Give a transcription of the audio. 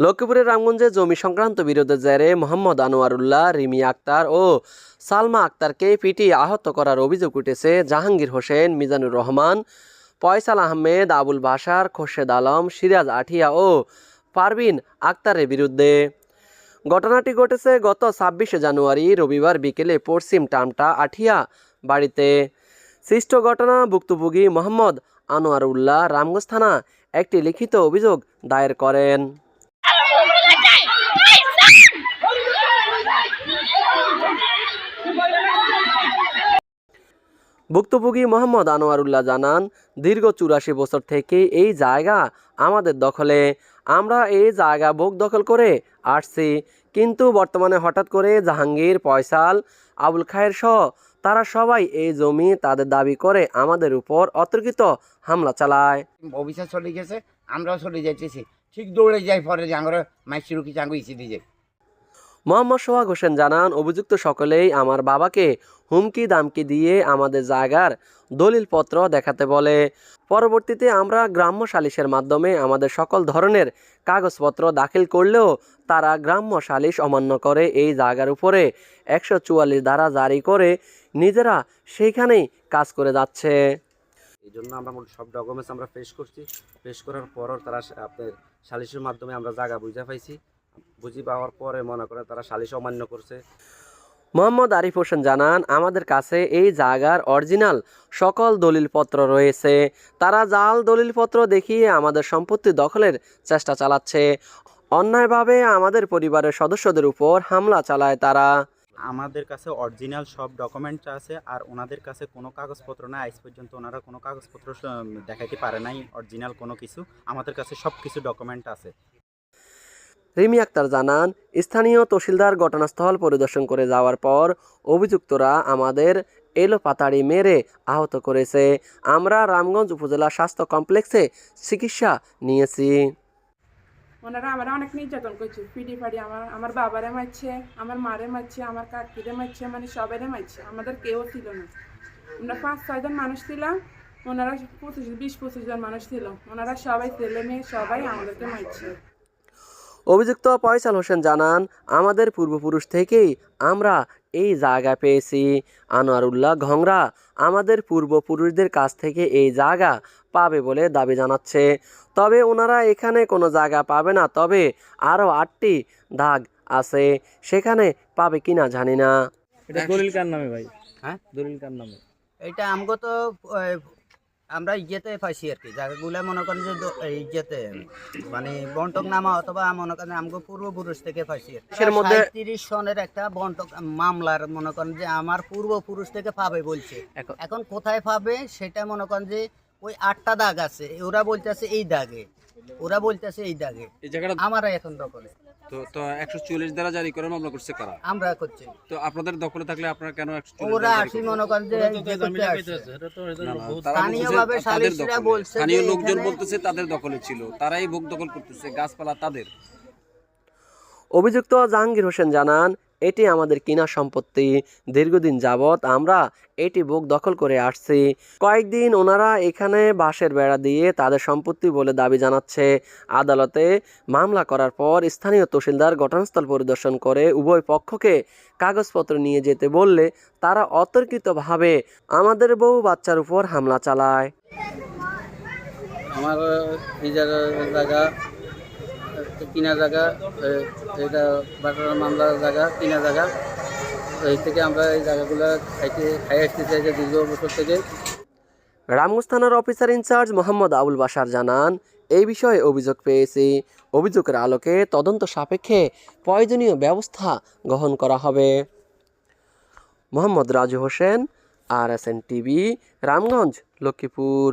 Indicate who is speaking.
Speaker 1: লক্ষ্মীপুরের রামগঞ্জে জমি সংক্রান্ত বিরোধের জেরে মোহাম্মদ আনোয়ারুল্লাহ, রিমি আক্তার ও সালমা আক্তারকে পিটিয়ে আহত করার অভিযোগ উঠেছে জাহাঙ্গীর হোসেন, মিজানুর রহমান পয়সাল আহমেদ, আবুল বাশার, খোরশেদ আলম, সিরাজ আঠিয়া ও পারভিন আক্তারের বিরুদ্ধে। ঘটনাটি ঘটেছে গত ছাব্বিশে জানুয়ারি রবিবার বিকেলে পশ্চিম টামটা আঠিয়া বাড়িতে। সৃষ্ট ঘটনা ভুক্তভোগী মোহাম্মদ আনোয়ারুল্লাহ রামগঞ্জ থানা একটি লিখিত অভিযোগ দায়ের করেন। ভুক্তভোগী মোহাম্মদ আনোয়ারুল্লাহ জানান, দীর্ঘ চুরাশি বছর থেকে এই জায়গা আমাদের দখলে। আমরা এই জায়গা ভোগ দখল করে আসছি, কিন্তু বর্তমানে হঠাৎ করে জাহাঙ্গীর পয়সাল আবুল খায়ের সহ তারা সবাই এই জমি তাদের দাবি করে আমাদের উপর অতর্কিত হামলা চালায়।
Speaker 2: অফিসার চলে গেছে, আমরাও চলে যাইতেছি। ঠিক দৌড়ে যাই পরে যে আমরা মাইসি রুখি চাঙ্গু ইসি দিয়ে যাই।
Speaker 1: মোহাম্মদ সোহাগ হোসেন জানান, অভিযুক্ত সকলেই আমার বাবাকে হুমকি দামকি দিয়ে আমাদের জায়গার দলিলপত্র দেখাতে বলে। পরবর্তীতে আমরা গ্রাম্য সালিশের মাধ্যমে আমাদের সকল ধরনের কাগজপত্র দাখিল করলেও তারা গ্রাম্য সালিশ অমান্য করে এই জায়গার উপরে একশো চুয়াল্লিশ ধারা জারি করে নিজেরা সেইখানেই কাজ করে যাচ্ছে।
Speaker 3: এই জন্য আমরা সব ডকুমেন্টস আমরা পেশ করছি। পেশ করার পরও তারা আপনার সালিশের মাধ্যমে আমরা জায়গা বুঝে পাইছি। বুঝি পাওয়ার পরে মনে করেন তারা সালিশ অমান্য করছে।
Speaker 1: মোহাম্মদ আরিফ হোসেন জানান, আমাদের কাছে এই জায়গার অরিজিনাল সকল দলিলপত্র রয়েছে। তারা জাল দলিলপত্র দেখিয়ে আমাদের সম্পত্তি দখলের চেষ্টা চালাচ্ছে। অন্যায়ভাবে আমাদের পরিবারের সদস্যদের উপর হামলা চালায় তারা।
Speaker 4: আমাদের কাছে অরিজিনাল সব ডকুমেন্টস আছে আর ওনাদের কাছে কোনো কাগজপত্র নাই। আজ পর্যন্ত ওনারা কোনো কাগজপত্র দেখাইতে পারে নাই, অরিজিনাল কোনো কিছু। আমাদের কাছে সব কিছু ডকুমেন্ট আছে।
Speaker 1: রিমি আক্তার জানান, স্থানীয় তহসিলদার ঘটনাস্থল পরিদর্শন করে যাওয়ার পর অভিযুক্তরা আমাদের এলো পাতাড়ি মেরে আহত করেছে। আমরা রামগঞ্জ উপজেলা স্বাস্থ্য কমপ্লেক্সে চিকিৎসা নিয়েছি।
Speaker 5: ওনারা আমার অনেক নির্যাতন করছে, পিডি ফাড়ি আমার আমার বাবারে মারছে, আমার মারে মারছে, আমার কাকিরে মারছে মানে সবাইরে মারছে, আমাদের কেউ ছিল না। আমরা পাঁচ ছয়জন মানুষ ছিলাম, ওনারা পঁচিশ, বিশ, পঁচিশ জন মানুষ ছিল। ওনারা সবাই ছেলে মেয়ে, সবাই আমাদেরকে মারছে।
Speaker 1: অভিযুক্ত পয়সাল হোসেন জানান আমাদের পূর্বপুরুষ থেকেই আমরা এই জায়গা পেয়েছি। আনোয়ারুল্লাহ ঘংরা আমাদের পূর্বপুরুষদের কাছ থেকে এই জায়গা পাবে বলে দাবি জানাচ্ছে। তবে ওনারা এখানে কোনো জায়গা পাবে না তবে আরও আটটি দাগ আছে সেখানে পাবে কিনা জানি না।
Speaker 6: এটা দলিল কার নামে ভাই?
Speaker 2: হ্যাঁ?
Speaker 6: দলিল কার নামে?
Speaker 7: এটা আমগো তো আমরা ইয়েতে পাইছি আর কি। জায়গাগুলা মনে করেন যে ইয়েতে মানে বন্টক নামা অথবা মনে করেন আমগো পূর্বপুরুষ থেকে পাইছি
Speaker 1: মধ্যে-
Speaker 7: তিরিশ সনের একটা বন্টক মামলার মনে করেন যে আমার পূর্বপুরুষ থেকে পাবে বলছে।
Speaker 1: এখন-
Speaker 7: কোথায় পাবে সেটা মনে করেন যে ওই আটটা দাগ আছে ওরা বলতেছে এই দাগে। ওরা বলতেছে এই দাগে। আমারা এখন দখলে।
Speaker 3: তো তো একশো চুয়াল্লিশ দ্বারা জারি করে মামলা করছে কারা?
Speaker 7: আমরা করছি।
Speaker 3: তো আপনাদের দখলে থাকলে আপনারা কেন একশো
Speaker 7: ওরা আসি মনে করেন যে করতে আসছে। স্থানীয়ভাবে সালিসিরা বলছে
Speaker 3: স্থানীয় লোকজন বলতেছে তাদের দখলে ছিল তারাই ভোগ দখল করতেছে গাছপালা তাদের।
Speaker 1: অভিযুক্ত জাহাঙ্গীর হোসেন জানান এটি আমাদের কিনা সম্পত্তি। দীর্ঘদিন যাবৎ আমরা এটি বুক দখল করে আসছি। কয়েকদিন ওনারা এখানে বাঁশের বেড়া দিয়ে তাদের সম্পত্তি বলে দাবি জানাচ্ছে। আদালতে মামলা করার পর স্থানীয় তহসিলদার ঘটনাস্থল পরিদর্শন করে উভয় পক্ষকে কাগজপত্র নিয়ে যেতে বললে তারা অতর্কিতভাবে আমাদের বউ বাচ্চার উপর হামলা চালায়।
Speaker 8: আমার এই জায়গা কিনা জায়গা এটা বাটার মামলার জায়গা কিনা জায়গা। এই থেকে আমরা এই জায়গাগুলো খাইতে, খাই আসতে চাই দীর্ঘ বছর থেকে।
Speaker 1: রামগঞ্জ থানার officer in charge Mohammad Abul Bashar জানান, এই বিষয়ে অভিযোগ পেয়েছি। অভিযোগের আলোকে তদন্ত সাপেক্ষে প্রয়োজনীয় ব্যবস্থা গ্রহণ করা হবে। Mohammad Raju Hossain, R S N TV, Ramganj, Lakshmipur.